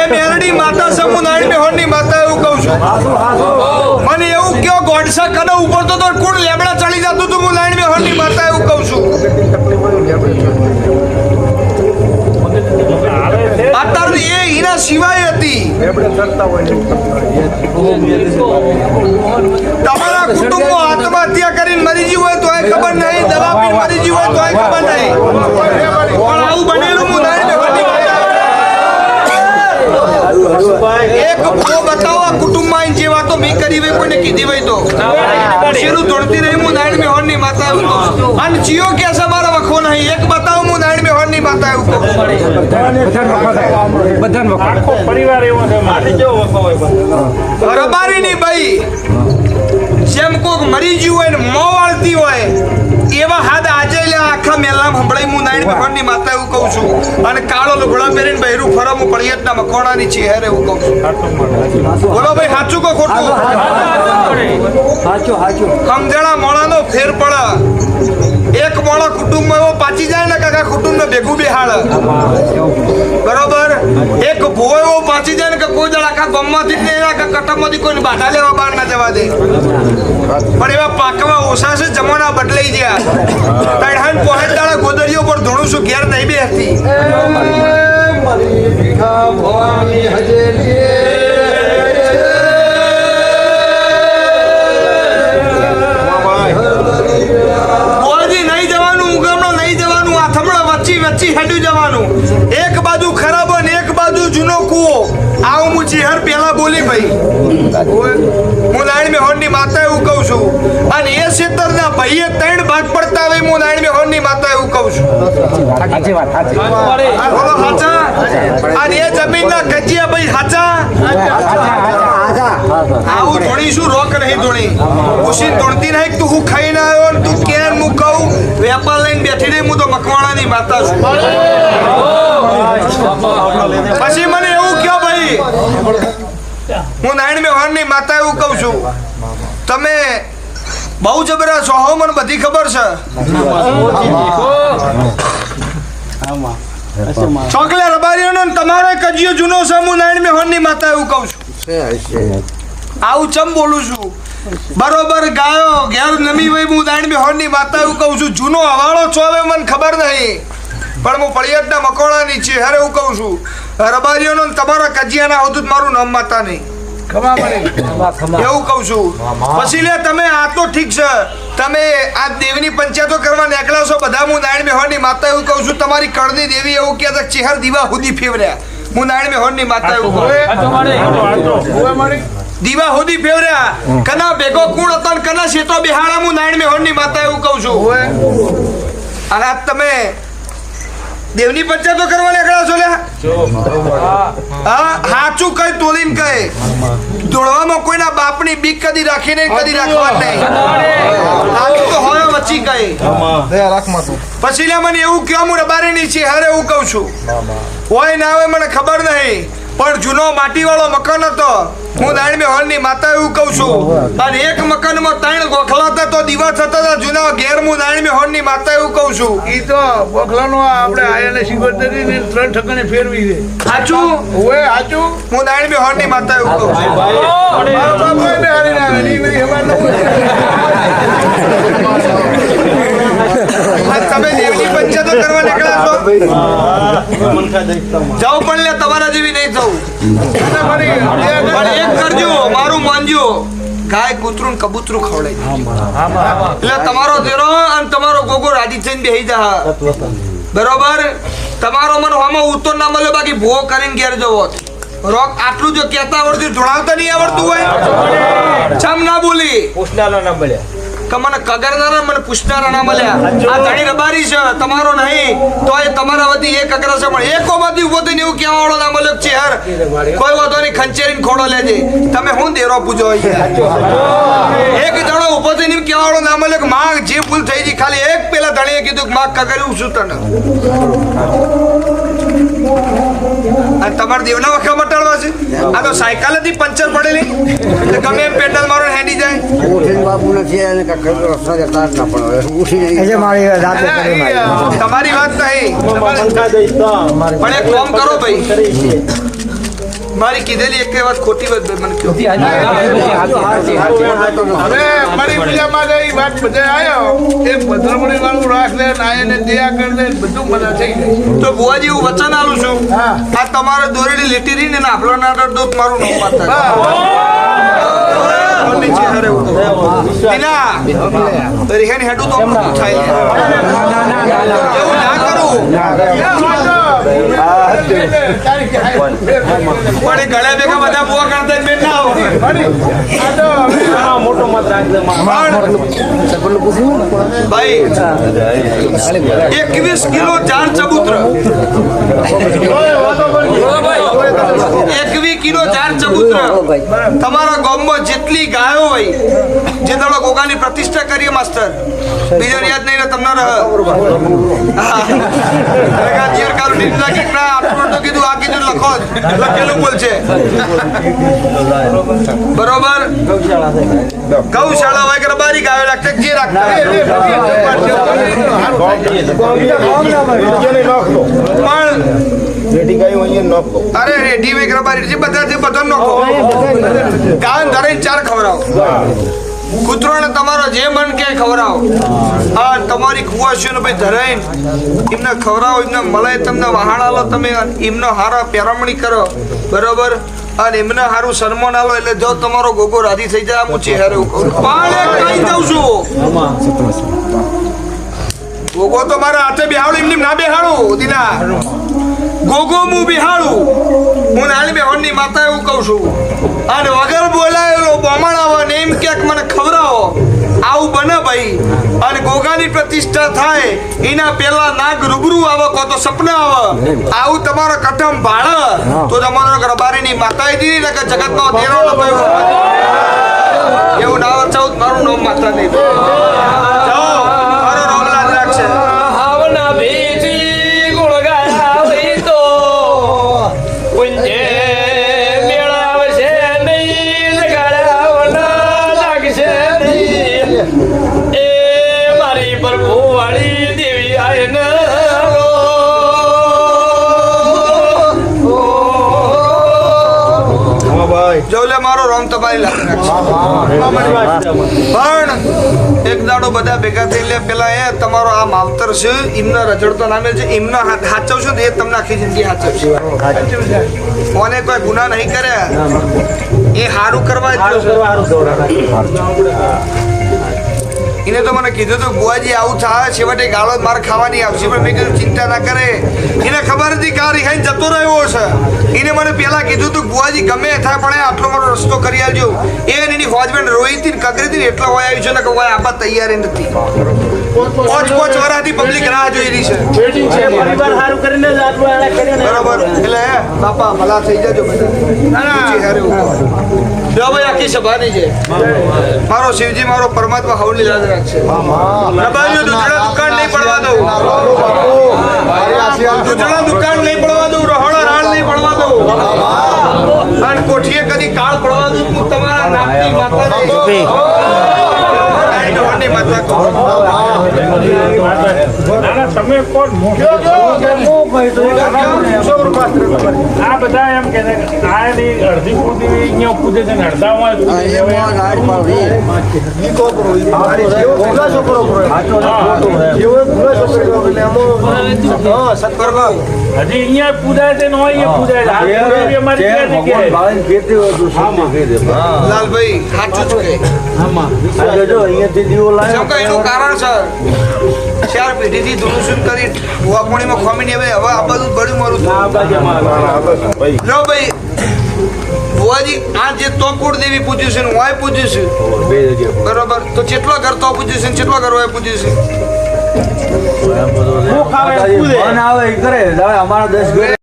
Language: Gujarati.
એ મેરડી માતા છે હું નારાયણ મેહોરની માતા એવું કહું છું. મને એવું કયો ગોડસા કને ઉપર તો કોણ લેબડા ચડી જતું હતું, હું માતા એવું કહું એ હીરા સિવાય હતી. તમારા કુટુંબો આત્મહત્યા કરીને મરી ગયું હોય તો એ ખબર નહીં, દવા પી મરી ગયું હોય તોય ખબર નહીં પણ આવું બનેલું હું નારાયણ મેહોરની માતા એક ભો બતાવો આ કુટુંબમાં આઈને જે વાતો મેં કરી હોય કોઈને કીધી હોય તો. શીરું તોડતી રહી હું નારાયણ મેહોરની માતા એવું કહું છું. અને ચિયો કે છે મારા વખો નહીં એક બતાવ હું નારાયણ મેહોરની માતા એવું કહું આખો પરિવાર એવો છે મારી. જેવો વખો હોય. રબારીની બાઈ જેમ કોક મરી ગયું હોય ને મોં વાળતી હોય એવા હાથ આજે આખા મેલામાં હંભળાઈ હું નારાયણ ભગવાનની માતા એવું કહું છું. અને કાળો લુગડા પહેરીને બહેરું ફરો હું પડિયતના મકોડાની છે હેર એવું કહું છું. બોલો ભાઈ સાચું કો ખોટું? સમજણા મોણાનો ફેર પડે. એક મોણો કુટુંબમાં એવો પાચી જાય ને કાકા કુટુંબને ભેગું બેહાડ. બરોબર? એક ભૂવો એવો પાચી જાય ને કે કોઈ દળ આખા ગમમાંથી નહીં કે કટકમાંથી કોઈને બાધા લેવા બહાર ના જવા દે. પણ એવા પાકવા ઓછા છે જમાના બદલાઈ ગયા. તડહાન પોહેટ દાડા ગોદરીઓ પર ધોણું છું ઘેર નહીં બેસતી ગોળજી મેહોરની એવું કહું છું. આ બોલો હાચા અને એ જમીનના કચિયા ભાઈ સાચા આવું ધોણી શું રોક નહીં ધોણી? ઉશી ધોણતી નહીં તું હું ખાઈને આવ્યો ને તું કેર હું કહું? વેપાર લઈને બેઠી રહી હું તો મકવાણાની માતા છું. પછી મને એવું કયો ભાઈ હું નારાયણ મેવાણની માતા એવું કહું છું. તમે બહુ જબરા છો. હો મને બધી ખબર છે. ચોકલે રબારીઓ ને તમારે કજિયો જૂનો છે હું નારાયણની માતા એવું કહું છું. આવું ચમ બોલું છું? બરોબર ગાયો ઘેર નમી હોય હું નારાયણ મેહોનની માતા એવું કહું છું. જૂનો હવાળો છો હવે મને ખબર નહીં. પણ હું પળિયતના મકોણાની છે હરે એવું કહું છું. રબારીઓનો તમારા કજિયાના હોતું મારું નામ માતા નહીં. એવું કહું છું. પછી લે તમે આ તો ઠીક છે. તમે આ દેવીની પંચાયતો કરવા નીકળ્યા છો બધા હું નારાયણ મેહોરની માતા એવું કહું છું તમારી કળની દેવી એવું કહેતા ચેહર દીવા હુદી ફેવર્યા. હું નારાયણ મેહોરની માતા એવું કહું દીવા હોદી ફેવર્યા. કના ભેગો કુણ હતો ને કના શેતો બિહાડા હું નારાયણ મેહોરની માતા એવું કહું છું. અને તમે દેવની પંચાયતો કરવા નીકળ્યા છો લ્યા? હા હાચું કઈ તોલીન કઈ. દોડવામાં કોઈના બાપની બીક કદી રાખી નહીં કદી રાખવા નહીં. હાચું તો હવે વચ્ચી કઈ. પછી લે મને એવું કયો હું રબારીની છે હારે એવું કહું છું. હોય ના હોય મને ખબર નહીં. પણ જૂનો માટીવાળો મકાન હતો. હું દાણમી હોલની માતા એવું કહું છું. અને એક મકાનમાં ત્રણ ગોખલા હતા તો દીવા થતા હતા. જૂના ઘેર હું દાણમી હોલની માતા એવું કહું છું. ઈ તો બોખલાનો આ આપણે આયાને સિગવતરી ને ત્રણ ઠકાણે ફેરવી દે. સાચું? ઓએ સાચું? હું દાણમી હોલની માતા એવું કહું છું. ભાઈ ભાઈ ને હારી ના ઈ બધી ખબર ન તમે દેવની પંચાયતો કરવા નીકળ્યા છો. જાઓ પણ લે તમારા જેવી નહીં થવું અને ફરી જે પણ એક કરજો મારું માનજો. ગાય કૂતરું કબૂતરું ખવડાય એટલે તમારો દેરો અને તમારો ગોગો રાજી થઈને બેહી જા. બરોબર? તમારો મન આમાં ઉત્તર ના મળે બાકી ભો કરીને ઘેર જવો. રોક આટલું જો કહેતા આવડતું જોડાવતા નહીં આવડતું હોય. ચમ ના બોલી. પૂછનારા ના મળ્યા કે મને કગરનારા મને પૂછનારા ના મળ્યા. આ ધણી રબારી છે, તમારો નહીં. તો એ તમારા વતી એક અગ્ર છે, પણ એકો બધી ઊભો થઈને એવું કહેવા વાળો ના મળ્યો છે યાર કોઈ વાતો નહીં, ખંચેરીને ખોડો લેજે. તમે હું દેરો પૂજો એક જણો ઊભો થઈને એમ કહેવા વાળો ના મળ્યો કે માં જે ભૂલ થઈ ગઈ, ખાલી એક પેલા ધણીએ કીધું કે માં કગર્યું શું તને. અને તમારે દેવના વખા મટાડવા છે? આ તો સાયકલ હતી પંચર પડેલી. એટલે ગમે એમ પેડલ મારો હેડી જાય. ઉઠીને બાપુ નથી અને કાંઈ રસ્તા જતા જ ના પણ ઉઠી નહીં મારી રાતે તમારી વાત નહીં પણ એક કામ કરો ભાઈ. મારી કીધેલી એક વાત ખોટી વાત મને કહો હવે મારી પૂજા માટે એ વાત બધે આવ્યો એ ભદ્રમણી વાળું રાખ દે નાયને દયા કરી દે બધું બધા થઈ ગઈ તો બુવાજી હું વચન આલું છું આ તમારે દોરેલી લીટી રહી ને આપણો નાટર દૂધ મારું નામ પાતા. હેડું તો થાય એવું ના પણ એ ગળે ભેગા બધા બુવા કરતા બેન ના આવો હા, મોટો મત રાખજે માં. પણ ભાઈ એકવીસ કિલો ચાર ચબૂત્ર એકવી કિલો ચાર ચબૂત્ર તમારા ગામમાં જેટલી ગાયો હોય જે દાડો ગોગાની પ્રતિષ્ઠા કરીએ માસ્ટર બીજાને યાદ નહીં રહે તમને કીધું આ કીધું લખો લખેલું બોલ છે બરોબર ગૌશાળા હોય કે રબારી ગાયો રાખતા જે રાખતા પણ અરે રેડી વેક રબારી જે બધા બધા નખો ગાન ધરીને ચાર ખવડાવો કૂતરોને તમારો જે મન કે ખવડાવો. આ તમારી કુવાસીઓને ભાઈ ધરાઈને એમને ખવડાવો, એમને મલાય તમને વહાણા લો, તમે એમનો હારા પેરામણી કરો. બરોબર? અને એમને હારું સન્માન આલો, એટલે જો તમારો ગોગો રાજી થઈ જાય હું ચહેરે પણ કહી. દઉં છું. ગોગો તો મારા હાથે બેહાડું, એમની ના બેહાડું દીના ગોગો હું બિહાડું. હું નાની બેહોનની માતા એવું કહું છું. અને વગર બોલાયેલો બમણ આવે ને એમ ક્યાંક મને ખવડાવો. આવું બને ભાઈ. અને ગોગાની પ્રતિષ્ઠા થાય, એના પેલા નાગ રૂબરૂ આવે, કો તો સપના આવે. આવું તમારો કટમ ભાળ. તો તમારો રબારીની માતાએ દીધી ને કે જગતનો દેરો એવું એવું ના ચૌદ મારું નામ માતા નહીં. જો લે મારો રોમ તમારી લાગે પણ એક દાડો બધા ભેગા થઈ લે પેલા એ તમારો આ માવતર છે એમના રજડતો નામે છે એમના હાથ હાચવશો ને એ તમને આખી જિંદગી હાચવશે. કોને કોઈ ગુના નહીં કર્યા એ સારું કરવા. એને તો મને કીધું હતું બુઆજી આવું થાય છેવટે ગાળો માર ખાવાની આવશે. પણ મેં કીધું ચિંતા ના કરે. એને ખબર હતી કારી ખાઈને જતો રહ્યો છે. એને મને પેલા કીધું હતું બુઆજી ગમે થાય પણ આટલો મારો રસ્તો કરી આવજો એ એની ફોજમેન રોઈ હતી ને કગરી હતી એટલો હોય આવ્યું છે ને કે હોય આપા તૈયાર નથી. પોચ પોચ વરાથી પબ્લિક રાહ જોઈ રહી છે. બરાબર. એટલે બાપા ભલા થઈ જજો બધા. મારો શિવજી, મારો પરમાત્મા હવની લાજ રાખશે. દૂધડા દુકાન નહીં પડવા દઉં. દુધડા દુકાન નહીં પડવા દઉં, રહોડા રાણ નહીં પડવા દઉં. કોઠીએ કદી કાળ પડવા દઉં, હું તમારા નામની માતા તમે આ બધા એમ કે અડધી પૂર્તિ અહીંયા પૂજે છે ને અડધા હોય પૂજે છે. હવે બરાબર. હજી અહીંયા પૂજાય છે ને અહીંયા પૂજાય છે. અમારી ક્યાં જગ્યાએ? લાલભાઈ સાચું જ કહે જેમ કે એનું કારણ છે ચાર પેઢીથી દુરુસુન કરી વાપણીમાં ખોમીને હવે હવે આ બધું બળ્યું મારું. લો ભાઈ. બુવાજી આ જે તો કુળદેવી પૂજ્યું છે ને હું આય પૂજ્યું છે. બરોબર? તો જેટલો ઘર તો પૂજ્યું છે ને જેટલો ઘર હોય પૂજ્યું છે? આવે કરે. અમારા દસ